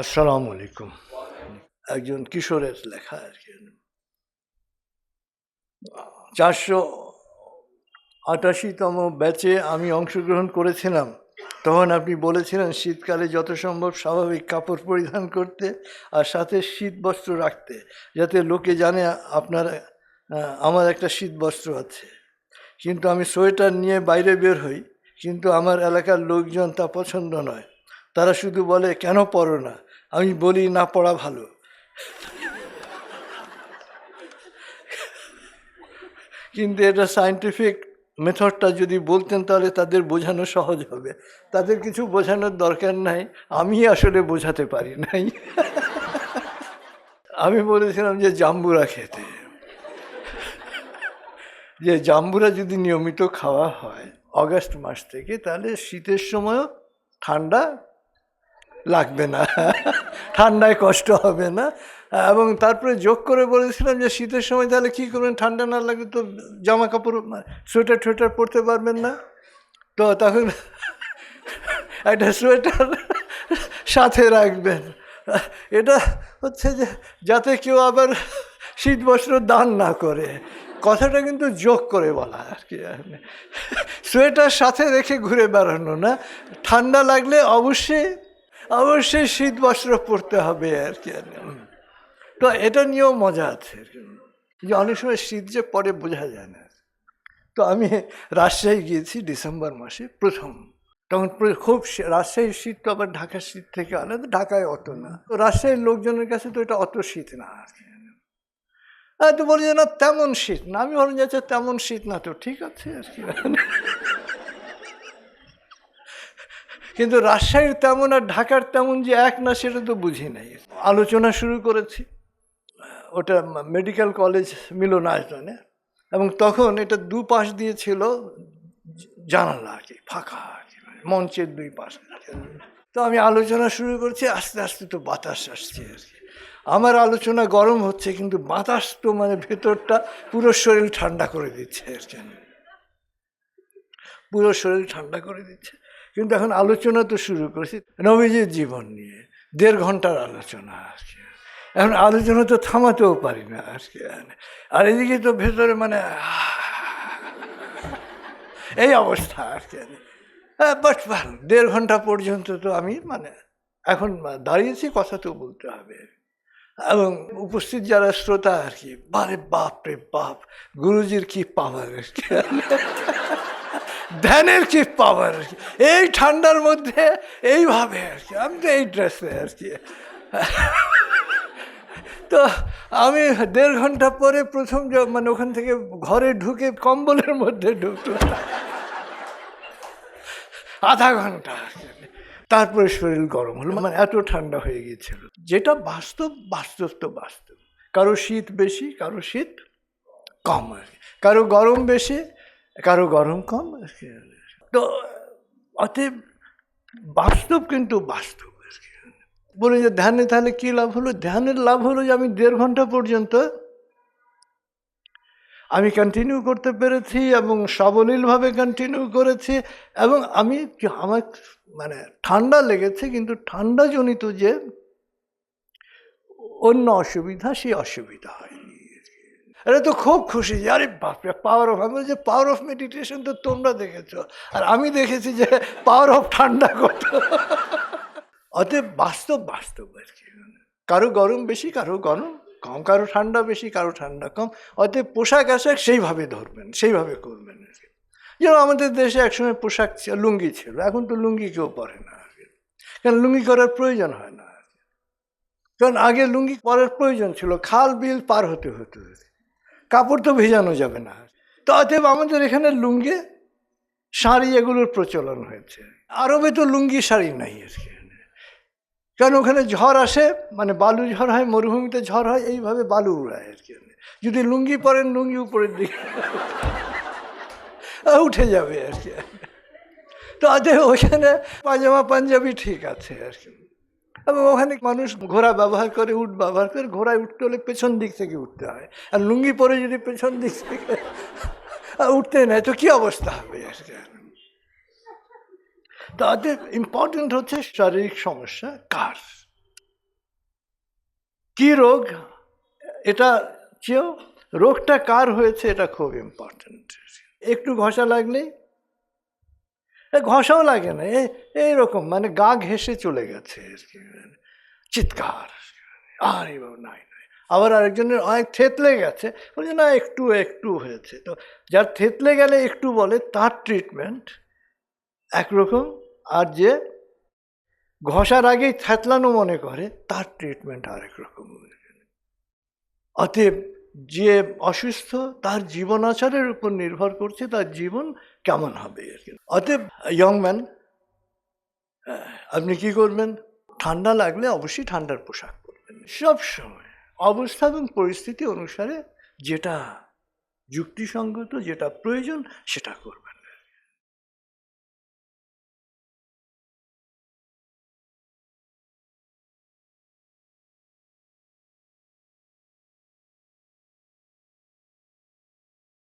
আসসালামু আলাইকুম। একজন কিশোরের লেখা আর কি। চারশো আটাশিতম ব্যাচে আমি অংশগ্রহণ করেছিলাম। তখন আপনি বলেছিলেন, শীতকালে যত সম্ভব স্বাভাবিক কাপড় পরিধান করতে আর সাথে শীত বস্ত্র রাখতে, যাতে লোকে জানে আপনার আমার একটা শীত বস্ত্র আছে। কিন্তু আমি সোয়েটার নিয়ে বাইরে বের হই, কিন্তু আমার এলাকার লোকজন তা পছন্দ নয়। তারা শুধু বলে, কেন পড়ো না? আমি বলি, না, পড়া ভালো। কিন্তু এটা সায়েন্টিফিক মেথডটা যদি বলতেন, তাহলে তাদের বোঝানো সহজ হবে। তাদের কিছু বোঝানোর দরকার নাই। আমি আসলে বোঝাতে পারি নাই। আমি বলেছিলাম যে, জাম্বুরা খেতে। যে, জাম্বুরা যদি নিয়মিত খাওয়া হয় অগাস্ট মাস থেকে, তাহলে শীতের সময়ও ঠান্ডা লাগবে না। ঠান্ডায় কষ্ট হবে না। এবং তারপরে যোগ করে বলেছিলাম যে শীতের সময় তাহলে কী করবেন? ঠান্ডা না লাগলে তো জামা কাপড় সোয়েটার টোয়েটার পরতে পারবেন না। তো তখন একটা সোয়েটার সাথে রাখবেন। এটা হচ্ছে যে যাতে কেউ আবার শীত বস্ত্র দান না করে। কথাটা কিন্তু যোগ করে বলা আর কি। সোয়েটার সাথে রেখে ঘুরে বেড়ানো না। ঠান্ডা লাগলে অবশ্যই অবশ্যই শীত বস্ত্র পরতে হবে আর কি তো এটা নিয়েও মজা আছে। যে অনেক সময় শীত যে পরে বোঝা যায় না। তো আমি রাজশাহী গিয়েছি ডিসেম্বর মাসে প্রথম। তখন খুব রাজশাহীর শীত তো আবার ঢাকার শীত থেকে আলাদা, ঢাকায় অত না। তো রাজশাহীর লোকজনের কাছে তো এটা অত শীত না আর কি। আর তো বলি না, তেমন শীত না। আমি বললাম যে আচ্ছা তেমন শীত না তো ঠিক আছে আর কি। কিন্তু রাজশাহীর তেমন আর ঢাকার তেমন যে এক না, সেটা তো বুঝি নাই। আলোচনা শুরু করেছি। ওটা মেডিকেল কলেজ মিলনায়তনে। এবং তখন এটা দু পাশ দিয়ে ছিল জানালা আর কি, ফাঁকা আর মঞ্চের দুই পাশ তো আমি আলোচনা শুরু করছি, আস্তে আস্তে তো বাতাস আসছে আর কি। আমার আলোচনা গরম হচ্ছে, কিন্তু বাতাস তো মানে ভেতরটা পুরো শরীর ঠান্ডা করে দিচ্ছে আর কি। পুরো শরীর ঠান্ডা করে দিচ্ছে। কিন্তু এখন আলোচনা তো শুরু করেছি। নবীজির জীবন নিয়ে। দেড় ঘণ্টার আলোচনা কি এখন আলোচনা তো থামাতেও পারি না আর কি আর এদিকে তো ভেতরে মানে এই অবস্থা আর কি হ্যাঁ বাট ভালো দেড় ঘণ্টা পর্যন্ত তো আমি মানে এখন দাঁড়িয়েছি, কথা তো বলতে হবে। এবং উপস্থিত যারা শ্রোতা আর কি, বারে বাপ রে বাপ, গুরুজির কি পাওয়ার ধ্যানের কি পাওয়ার আর কি। এই ঠান্ডার মধ্যে এইভাবে আর কি। আমি তো এই ড্রেসে আর কি। তো আমি দেড় ঘণ্টা পরে প্রথম মানে ওখান থেকে ঘরে ঢুকে কম্বলের মধ্যে ঢুকলাম। আধা ঘণ্টা তারপরে শরীর গরম হলো মানে এত ঠান্ডা হয়ে গিয়েছিল। যেটা বাস্তব বাস্তব তো বাস্তব। কারও শীত বেশি, কারও শীত কম আর কারও গরম বেশি কারও গরম কম, তো অতএব বাস্তব কিন্তু বাস্তব। বলে যে ধ্যানে তাহলে কী লাভ হলো? ধ্যানের লাভ হলো যে আমি দেড় ঘণ্টা পর্যন্ত আমি কন্টিনিউ করতে পেরেছি এবং সাবলীলভাবে কন্টিনিউ করেছি এবং আমি আমার মানে ঠান্ডা লেগেছে, কিন্তু ঠান্ডাজনিত যে অন্য অসুবিধা, সেই অসুবিধা হয়নি এটা তো খুব খুশি যে, আরে বাপরে পাওয়ার অফ আমি যে পাওয়ার অফ মেডিটেশন তো তোমরা দেখেছ। আর আমি দেখেছি যে পাওয়ার অফ ঠান্ডা কত। অতএব বাস্তব বাস্তব আর কি। কারও গরম বেশি, কারও গরম কম, কারও ঠান্ডা বেশি, কারও ঠান্ডা কম। অতএব পোশাক আশাক সেইভাবে ধরবেন, সেইভাবে করবেন আর কি। যেমন আমাদের দেশে একসময় পোশাক লুঙ্গি ছিল, এখন তো লুঙ্গি কেউ পরে না কারণ লুঙ্গি করার প্রয়োজন হয় না। কারণ আগে লুঙ্গি পরার প্রয়োজন ছিল, খাল বিল পার হতে হতো। কাপড় তো ভেজানো যাবে না। তো অতএব আমাদের এখানে লুঙ্গে শাড়ি এগুলোর প্রচলন হয়েছে। আরবে তো লুঙ্গি শাড়ি নাই আর কি কারণ ওখানে ঝড় আসে? মানে বালু ঝড় হয়, মরুভূমিতে ঝড় হয়, এইভাবে বালু উড়ায় আর কি যদি লুঙ্গি পরেন, লুঙ্গি উপরের দিকে উঠে যাবে আর কি তো অতএব ওখানে পাজামা, পাঞ্জাবি ঠিক আছে আর কি এবং ওখানে মানুষ ঘোড়া ব্যবহার করে উট ব্যবহার করে, ঘোড়ায় উঠতে হলে পেছন দিক থেকে উঠতে হয়। আর লুঙ্গি পরে যদি পেছন দিক থেকে উঠতে নেয়, তো কী অবস্থা হবে? আর কি তাদের ইম্পর্টেন্ট হচ্ছে শারীরিক সমস্যা কার? কি রোগ? এটা চেয়েও রোগটা কার হয়েছে, এটা খুব ইম্পর্টেন্ট একটু ঘষা লাগলেই ঘষাও লাগে না এইরকম মানে গা ঘেসে চলে গেছে কি। চিৎকার, আর নাই নাই আবার আরেকজনের অনেক থেতলে গেছে, বলছে, না, একটু একটু হয়েছে তো যার থেতলে গেলে একটু বলে, তার ট্রিটমেন্ট একরকম, আর যে ঘষার আগেই থেতলানো মনে করে, তার ট্রিটমেন্ট আরেক রকম অতএব যে অসুস্থ তার জীবন আচারের উপর নির্ভর করছে তার জীবন কেমন হবে আর কি। অতএব ইয়ং ম্যান আপনি কি করবেন? ঠান্ডা লাগলে অবশ্যই ঠান্ডার পোশাক পরবেন। সব সময় অবস্থা এবং পরিস্থিতি অনুসারে যেটা যুক্তিসঙ্গত, যেটা প্রয়োজন, সেটা করবেন।